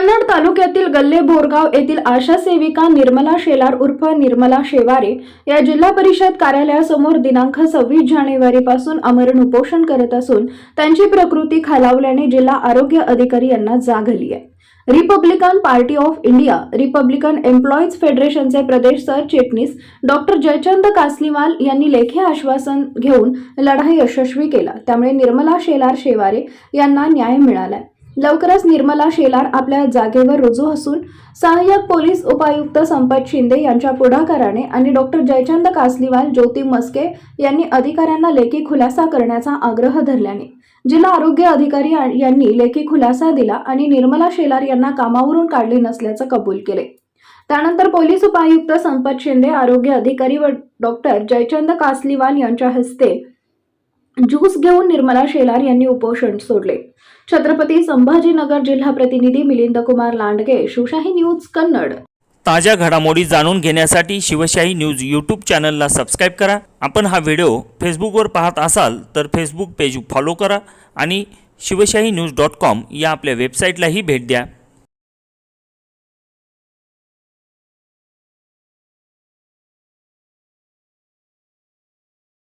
कन्नड तालुक्यातील गल्ले बोरगाव येथील आशा सेविका निर्मला शेलार उर्फ निर्मला शेवारे या जिल्हा परिषद कार्यालयासमोर दिनांक सव्वीस जानेवारीपासून अमरण उपोषण करत असून त्यांची प्रकृती खालावल्याने जिल्हा आरोग्य अधिकारी यांना जाग आली आहे. Republican Party of India Republican employees फेडरेशनचे प्रदेश सरचिटणीस डॉक्टर जयचंद कासलीवाल यांनी लेखी आश्वासन घेऊन लढा यशस्वी केला. त्यामुळे निर्मला शेलार शेवारे यांना न्याय मिळालाय. लवकरच निर्मला शेलार आपल्या जागेवर रुजू असून सहाय्यक पोलीस उपायुक्त संपत शिंदे यांच्या पुढाकाराने आणि डॉक्टर जयचंद कासलीवाल ज्योती मस्के यांनी अधिकाऱ्यांना लेखी खुलासा करण्याचा आग्रह धरल्याने जिल्हा आरोग्य अधिकारी यांनी लेखी खुलासा दिला आणि निर्मला शेलार यांना कामावरून काढले नसल्याचं कबूल केले. त्यानंतर पोलीस उपायुक्त संपत शिंदे आरोग्य अधिकारी व डॉक्टर जयचंद कासलीवाल यांच्या हस्ते ज्यूस घेऊन निर्मला शेलार यांनी उपोषण सोडले. छत्रपती संभाजीनगर जिल्हा प्रतिनिधी मिलिंद कुमार लांडगे शिवशाही न्यूज कन्नड. ताज्या घडामोडी जाणून घेण्यासाठी शिवशाही न्यूज यूट्यूब चॅनलला सबस्क्राईब करा. आपण हा व्हिडिओ फेसबुकवर पाहत असाल तर फेसबुक पेज फॉलो करा आणि शिवशाही न्यूज डॉट कॉम या आपल्या वेबसाईटलाही भेट द्या.